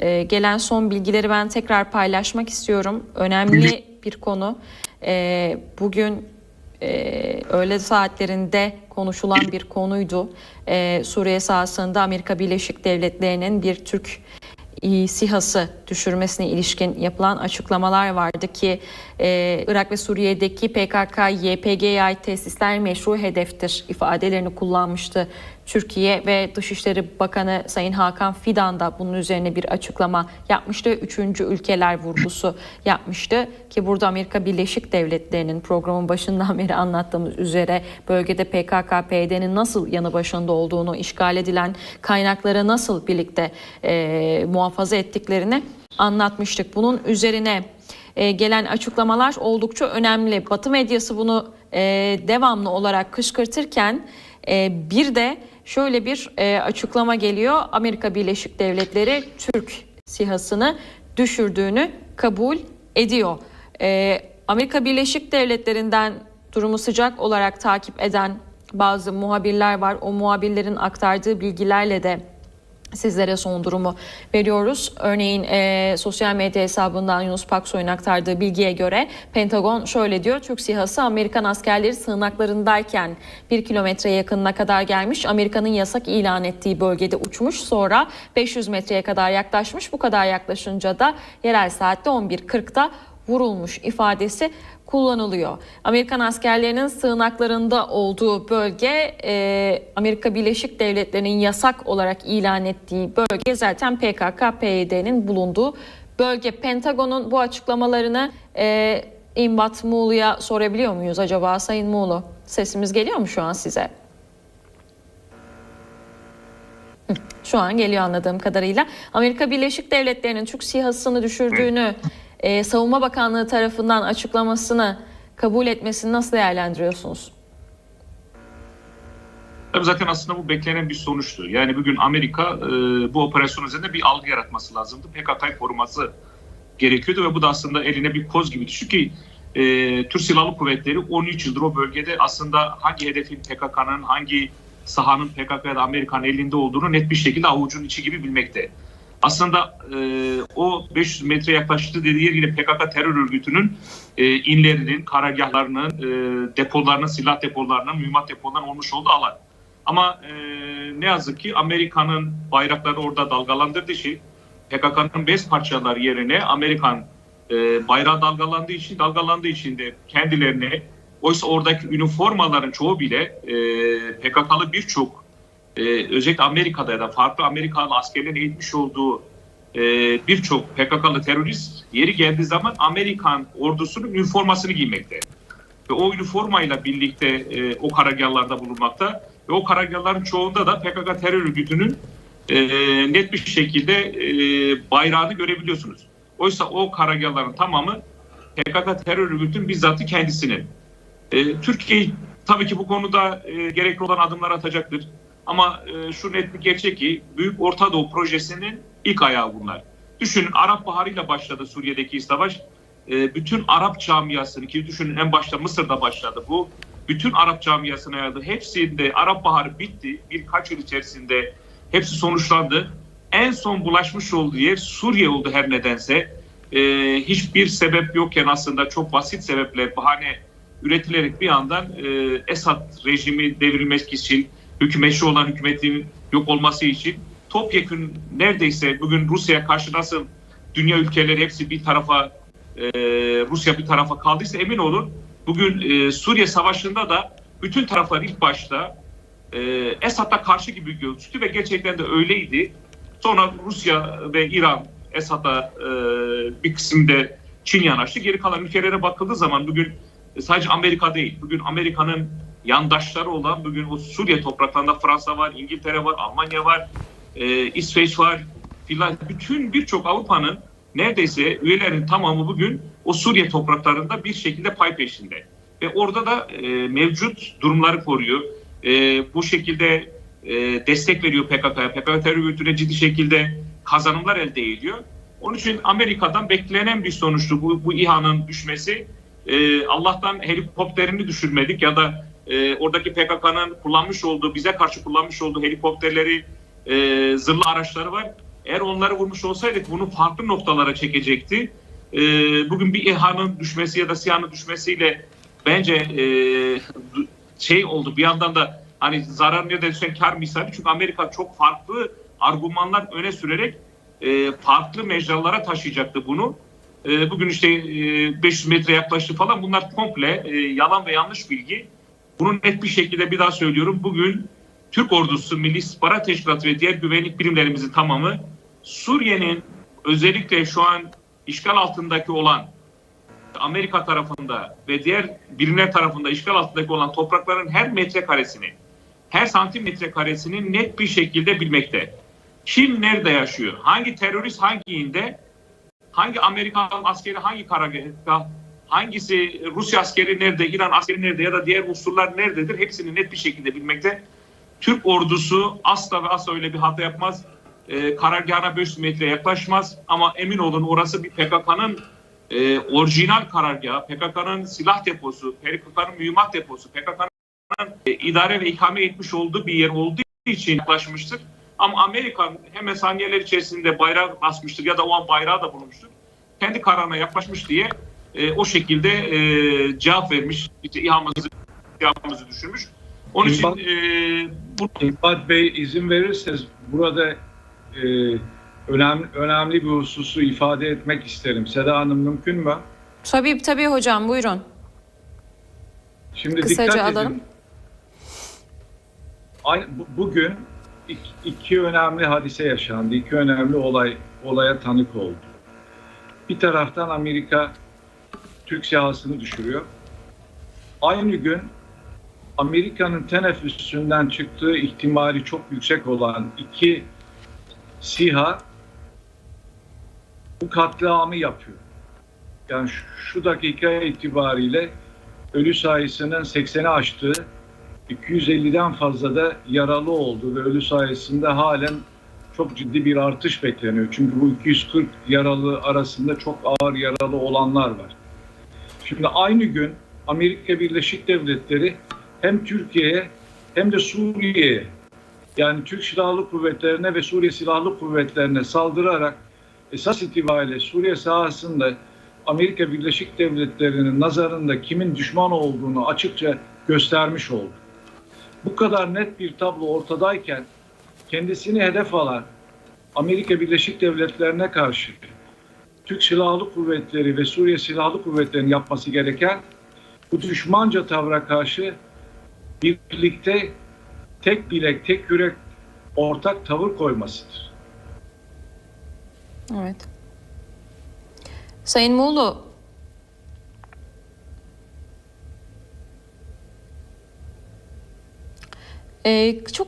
e, gelen son bilgileri ben tekrar paylaşmak istiyorum. Önemli bir konu. E, bugün e, öğle saatlerinde konuşulan bir konuydu. E, Suriye sahasında Amerika Birleşik Devletleri'nin bir Türk SİHA'sı düşürmesine ilişkin yapılan açıklamalar vardı ki e, Irak ve Suriye'deki PKK, YPG'ye ait tesisler meşru hedeftir ifadelerini kullanmıştı Türkiye ve Dışişleri Bakanı Sayın Hakan Fidan da bunun üzerine bir açıklama yapmıştı. Üçüncü ülkeler vurgusu yapmıştı ki burada Amerika Birleşik Devletleri'nin programın başından beri anlattığımız üzere bölgede PKK, PYD'nin nasıl yanı başında olduğunu, işgal edilen kaynakları nasıl birlikte e, muhafaza ettiklerini anlatmıştık. Bunun üzerine e, gelen açıklamalar oldukça önemli. Batı medyası bunu e, devamlı olarak kışkırtırken e, bir de şöyle bir e, açıklama geliyor. Amerika Birleşik Devletleri Türk SİHA'sını düşürdüğünü kabul ediyor. E, Amerika Birleşik Devletleri'nden durumu sıcak olarak takip eden bazı muhabirler var. O muhabirlerin aktardığı bilgilerle de sizlere son durumu veriyoruz. Örneğin e, sosyal medya hesabından Yunus Paksoy'un aktardığı bilgiye göre Pentagon şöyle diyor. Türk SİHA'sı Amerikan askerleri sığınaklarındayken bir kilometre yakınına kadar gelmiş. Amerika'nın yasak ilan ettiği bölgede uçmuş. Sonra 500 metreye kadar yaklaşmış. Bu kadar yaklaşınca da yerel saatte 11.40'da vurulmuş ifadesi kullanılıyor. Amerikan askerlerinin sığınaklarında olduğu bölge e, Amerika Birleşik Devletleri'nin yasak olarak ilan ettiği bölge zaten PKK-PYD'nin bulunduğu bölge. Pentagon'un bu açıklamalarını e, İmbat Muğlu'ya sorabiliyor muyuz acaba Sayın Muğlu? Sesimiz geliyor mu şu an size? Şu an geliyor anladığım kadarıyla. Amerika Birleşik Devletleri'nin Türk SİHA'sını düşürdüğünü e, Savunma Bakanlığı tarafından açıklamasını kabul etmesini nasıl değerlendiriyorsunuz? Tabii zaten aslında bu beklenen bir sonuçtu. Yani bugün Amerika e, bu operasyon üzerinde bir algı yaratması lazımdı. PKK'yı koruması gerekiyordu ve bu da aslında eline bir koz gibi düştü ki e, Türk Silahlı Kuvvetleri 13 yıldır o bölgede aslında hangi hedefin PKK'nın hangi sahanın PKK ya da Amerikan elinde olduğunu net bir şekilde avucun içi gibi bilmekte. Aslında e, o 500 metre yaklaştığı dediği yer yine PKK terör örgütünün e, inlerinin, karargahlarının, e, depolarının, silah depolarının, mühimmat depolarının olmuş olduğu alan. Ama e, ne yazık ki Amerika'nın bayrakları orada dalgalandırdığı için PKK'nın bez parçaları yerine Amerikan e, bayrağı dalgalandığı için dalgalandığı için de kendilerine oysa oradaki üniformaların çoğu bile e, PKK'lı birçok e, özellikle Amerika'da ya da farklı Amerikalı askerlerin eğitmiş olduğu e, birçok PKK'lı terörist yeri geldiği zaman Amerikan ordusunun üniformasını giymekte. Ve o üniformayla birlikte e, o karargahlarda bulunmakta. Ve o karargahların çoğunda da PKK terör örgütünün e, net bir şekilde e, bayrağını görebiliyorsunuz. Oysa o karargahların tamamı PKK terör örgütünün bizzatı kendisinin. E, Türkiye tabii ki bu konuda e, gerekli olan adımlar atacaktır. Ama e, şu net bir gerçek ki Büyük Orta Doğu Projesi'nin ilk ayağı bunlar. Düşünün Arap Baharı ile başladı Suriye'deki savaş. E, bütün Arap camiasını ki düşünün en başta Mısır'da başladı bu. Bütün Arap camiasına yayıldı. Hepsinde Arap Baharı bitti. Birkaç yıl içerisinde hepsi sonuçlandı. En son bulaşmış olduğu yer Suriye oldu her nedense. E, hiçbir sebep yokken aslında çok basit sebepler bahane üretilerek bir yandan e, Esad rejimi devrilmek için hükümetçi olan hükümetin yok olması için topyekün neredeyse bugün Rusya'ya karşı nasıl dünya ülkeleri hepsi bir tarafa e, Rusya bir tarafa kaldıysa emin olun bugün e, Suriye Savaşı'nda da bütün taraflar ilk başta e, Esad'a karşı gibi gözüktü ve gerçekten de öyleydi. Sonra Rusya ve İran Esad'a e, bir kısımda Çin yanaştı. Geri kalan ülkelere bakıldığı zaman bugün sadece Amerika değil, bugün Amerika'nın yandaşları olan bugün o Suriye topraklarında Fransa var, İngiltere var, Almanya var, e, İsveç var filan. Bütün birçok Avrupa'nın neredeyse üyelerin tamamı bugün o Suriye topraklarında bir şekilde pay peşinde. Ve orada da e, mevcut durumları koruyor. E, bu şekilde e, destek veriyor PKK'ya. PKK terör örgütüne ciddi şekilde kazanımlar elde ediyor. Onun için Amerika'dan beklenen bir sonuçtu bu, bu İHA'nın düşmesi. E, Allah'tan helikopterini düşürmedik ya da e, oradaki PKK'nın kullanmış olduğu, bize karşı kullanmış olduğu helikopterleri, e, zırhlı araçları var. eğer onları vurmuş olsaydık bunu farklı noktalara çekecekti. E, bugün bir İHA'nın düşmesi ya da SİHA'nın düşmesiyle bence e, şey oldu bir yandan da hani zarar nerede düşen kar misali çünkü Amerika çok farklı argümanlar öne sürerek e, farklı mecralara taşıyacaktı bunu. E, bugün işte e, 500 metre yaklaştı falan bunlar komple e, yalan ve yanlış bilgi. Bunu net bir şekilde bir daha söylüyorum. Bugün Türk ordusu, Milli İstihbarat Teşkilatı ve diğer güvenlik birimlerimizin tamamı Suriye'nin özellikle şu an işgal altındaki olan Amerika tarafında ve diğer birimler tarafında işgal altındaki olan toprakların her metrekaresini, her santimetre karesini net bir şekilde bilmekte. Kim nerede yaşıyor? Hangi terörist hangi inde? Hangi Amerikan askeri hangi karargahta? Hangisi Rusya askeri nerede? İran askeri nerede? Ya da diğer unsurlar nerededir? Hepsini net bir şekilde bilmekte. Türk ordusu asla ve asla öyle bir hata yapmaz. Ee, karargahına 500 metre yaklaşmaz. Ama emin olun orası bir PKK'nın e, orijinal karargahı, PKK'nın silah deposu, PKK'nın mühimmat deposu, PKK'nın e, idare ve ikame etmiş olduğu bir yer olduğu için yaklaşmıştır. Ama Amerika hemen saniyeler içerisinde bayrağı asmıştır ya da o an bayrağı da bulmuştur. Kendi kararına yaklaşmış diye e, o şekilde e, cevap vermiş. İşte İHA'mızı, İHA'mızı düşürmüş. Onun için İmbat- e, bu İmbat Bey izin verirseniz burada e, önemli önemli bir hususu ifade etmek isterim. Seda Hanım mümkün mü? Tabii tabii hocam buyurun. Şimdi Kısaca dikkat alalım. edin. Ay- bu- Bugün iki, iki önemli hadise yaşandı. İki önemli olay olaya tanık oldu. Bir taraftan Amerika Türk siyasını düşürüyor. Aynı gün Amerika'nın teneffüsünden çıktığı ihtimali çok yüksek olan iki SİHA bu katliamı yapıyor. Yani şu, dakika itibariyle ölü sayısının 80'i aştığı 250'den fazla da yaralı oldu ve ölü sayısında halen çok ciddi bir artış bekleniyor. Çünkü bu 240 yaralı arasında çok ağır yaralı olanlar var. Şimdi aynı gün Amerika Birleşik Devletleri hem Türkiye'ye hem de Suriye'ye yani Türk Silahlı Kuvvetlerine ve Suriye Silahlı Kuvvetlerine saldırarak esas itibariyle Suriye sahasında Amerika Birleşik Devletleri'nin nazarında kimin düşman olduğunu açıkça göstermiş oldu. Bu kadar net bir tablo ortadayken kendisini hedef alan Amerika Birleşik Devletleri'ne karşı Türk Silahlı Kuvvetleri ve Suriye Silahlı Kuvvetleri'nin yapması gereken bu düşmanca tavra karşı birlikte tek bilek, tek yürek, ortak tavır koymasıdır. Evet. Sayın Muğlu, Ee, çok